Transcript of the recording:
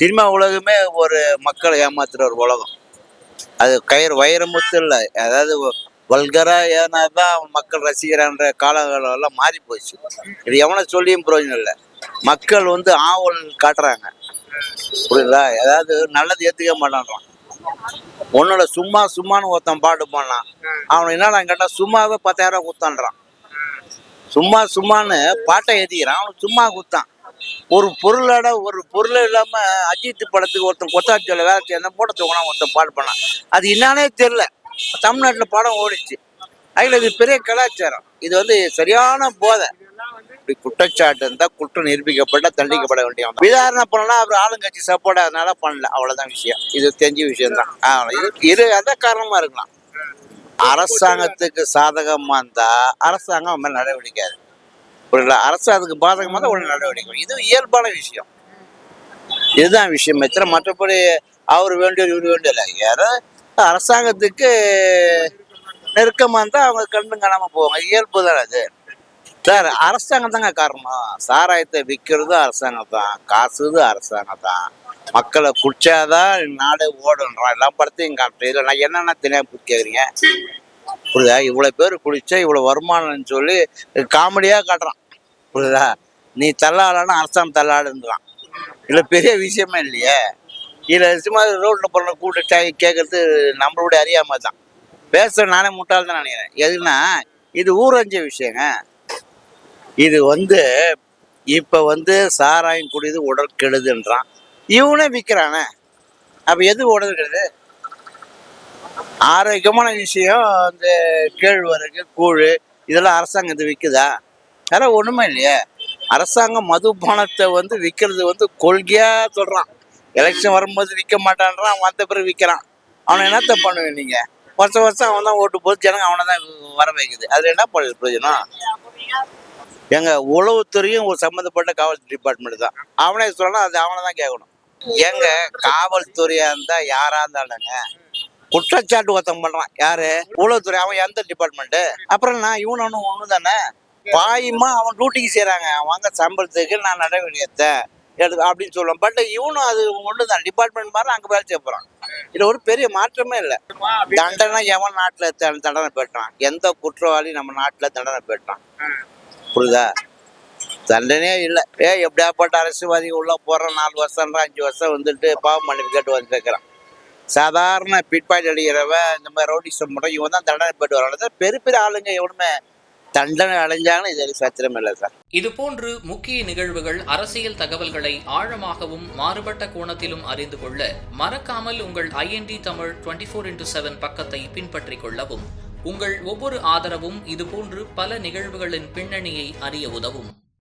Cinema உலகமே ஒரு மக்களை ஏமாத்துற ஒரு உலகம். அது கயிறு வைரமுத்து இல்லை. அதாவது வல்கரா ஏன்னா தான் மக்கள் ரசிக்கிறான்ற காலகாலம் எல்லாம் மாறி போச்சு இது எவனை சொல்லியும் பிரயோஜனம் இல்லை. மக்கள் வந்து ஆவல் காட்டுறாங்க. புரியுதா? ஏதாவது நல்லது ஏற்றுக்க மாட்டான்றான். உன்னோட சும்மா சும்மான்னு ஒருத்தன் பாட்டு போனான் அவன் என்னடா கேட்டால் சும்மாவே பத்தாயிரம் குத்தான்றான் சும்மா சும்மான்னு பாட்டை ஏற்றிக்கிறான் அவன் சும்மா குத்தான் ஒரு பொருளோட ஒரு பொருள் இல்லாம அஜித் படத்துக்கு ஒருத்தன் கொத்தாச்சியில் வேலை செய்ய போட தூக்கினா ஒருத்தன் பாட்டு பண்ணான் அது என்னன்னே தெரியல. தமிழ்நாட்டில் படம் ஓடிச்சு. அதில் இது பெரிய கலாச்சாரம். இது வந்து சரியான போதை. இப்படி குற்றச்சாட்டு இருந்தால் குற்றம் நிரூபிக்கப்பட்ட தண்டிக்கப்பட வேண்டிய விசாரணை பண்ணலாம் அவர் ஆளுங்கட்சி சப்போர்ட் அதனால பண்ணல. அவ்வளோதான் விஷயம். இது தெரிஞ்ச விஷயம்தான். தான் இது இரு அதான் காரணமா இருக்கலாம். அரசாங்கத்துக்கு சாதகமா இருந்தா அரசாங்கம் அவன் மேல நடவடிக்கை ஒரு அரசு அதுக்கு பாதகமாக தான் உடனே நடவடிக்கை இது இயல்பான விஷயம். இதுதான் விஷயம். தவிர மற்றபடி அவர் வேண்டிய இவர் வேண்டிய இல்லை யாரோ அரசாங்கத்துக்கு நெருக்கமாக இருந்தால் அவங்க கண்டு காணாமல் போவாங்க. இயல்பு தான் அது. சார் அரசாங்கம் தாங்க காரணம். சாராயத்தை விற்கிறதும் அரசாங்கம் தான். காசுது அரசாங்கம் தான். மக்களை குடிச்சாதான் நாடு ஓடுன்றான் எல்லா படத்தையும் காட்டுறது இல்லை நான் என்னென்ன தெரியாம கேட்குறீங்க புரியுதா? இவ்வளோ பேர் குடிச்சா இவ்வளோ வருமானம்னு சொல்லி காமெடியாக காட்டுறான். புரியுதா? நீ தள்ளாடனா அரசாங்கம் தள்ளாடுந்துவான் இல்லை பெரிய விஷயமே இல்லையே. இதில் சும்மா ரோட்டில் போகிற கூட்ட கேட்கறது நம்மளுடைய அறியாமல் தான். பேசுகிற நானே முட்டாள் தான் நினைக்கிறேன். எதுனா இது ஊரஞ்ச விஷயங்க. இது வந்து இப்போ வந்து சாராயம் குடிது உடல் கெடுதுன்றான். இவனே விற்கிறானே அப்போ எது உடல் கெடுது? ஆரோக்கியமான விஷயம் அந்த கேழ்வரகு கூழ் இதெல்லாம் அரசாங்கம் இது விற்குதா வேற ஒன்றுமே இல்லையே. அரசாங்கம் மதுபானத்தை வந்து விற்கிறது வந்து கொள்கையாக சொல்கிறான் எலெக்ஷன் வரும்போது விற்க மாட்டான்றான் வந்த பிறகு விற்கிறான் அவனை என்னத்த பண்ணுவேன் நீங்கள் வருஷம் வருஷம் அவன் தான் ஓட்டு போது ஜனங்க அவனை தான் வர வைக்குது. அதில் என்ன பண்ண பிரயோஜனம் எங்க உளவுத்துறையும் ஒரு சம்மந்தப்பட்ட காவல் டிபார்ட்மெண்ட் தான். அவனே சொல்லணும் அது அவனை தான் கேட்கணும். எங்க காவல்துறையா இருந்தா யாரா இருந்தாலுங்க குற்றச்சாட்டு ஒருத்தன் பண்றான். யாரு? உளவுத்துறை அவன் எந்த டிபார்ட்மெண்ட் அப்புறம் நான் இவனு ஒன்று ஒன்று தானே பாயுமா அவன் டியூட்டிக்கு செய்கிறாங்க வாங்க சம்பளத்துக்கு நான் நடவடிக்கை எடுத்து அப்படின்னு சொல்லுவான். பட் இவனும் அது ஒன்று தான் டிபார்ட்மெண்ட் மாதிரி அங்கே வேலை செய்ய போகிறான் இதில் ஒரு பெரிய மாற்றமே இல்லை. தண்டனை எவன் நாட்டில் தண்டனை பெற்றான்? எந்த குற்றவாளி நம்ம நாட்டில் தண்டனை பெற்றான்? புரியுதா? தண்டனையே இல்லை. ஏ எப்படியாப்பட்ட அரசியல்வாதி உள்ள போகிற நாலு வருஷம்ன்ற அஞ்சு வருஷம் வந்துட்டு பாவம் மன்னிப்பு கேட்டு வந்து சாதாரண பிட் அடிக்கிறவன் இந்த மாதிரி ரோடிசம் பண்ணுறோம் இவன் தான் தண்டனை போயிட்டு வரான் பெரிய பெரிய ஆளுங்க எவனுமே தண்டனை அடைஞ்சாங்கன்னு இது சத்திரம் இல்லை சார். இதுபோன்று முக்கிய நிகழ்வுகள் அரசியல் தகவல்களை ஆழமாகவும் மாறுபட்ட கோணத்திலும் அறிந்து கொள்ள மறக்காமல் உங்கள் I N T Tamil twenty four into seven பக்கத்தை பின்பற்றிக் கொள்ளவும். உங்கள் ஒவ்வொரு ஆதரவும் இதுபோன்று பல நிகழ்வுகளின் பின்னணியை அறிய உதவும்.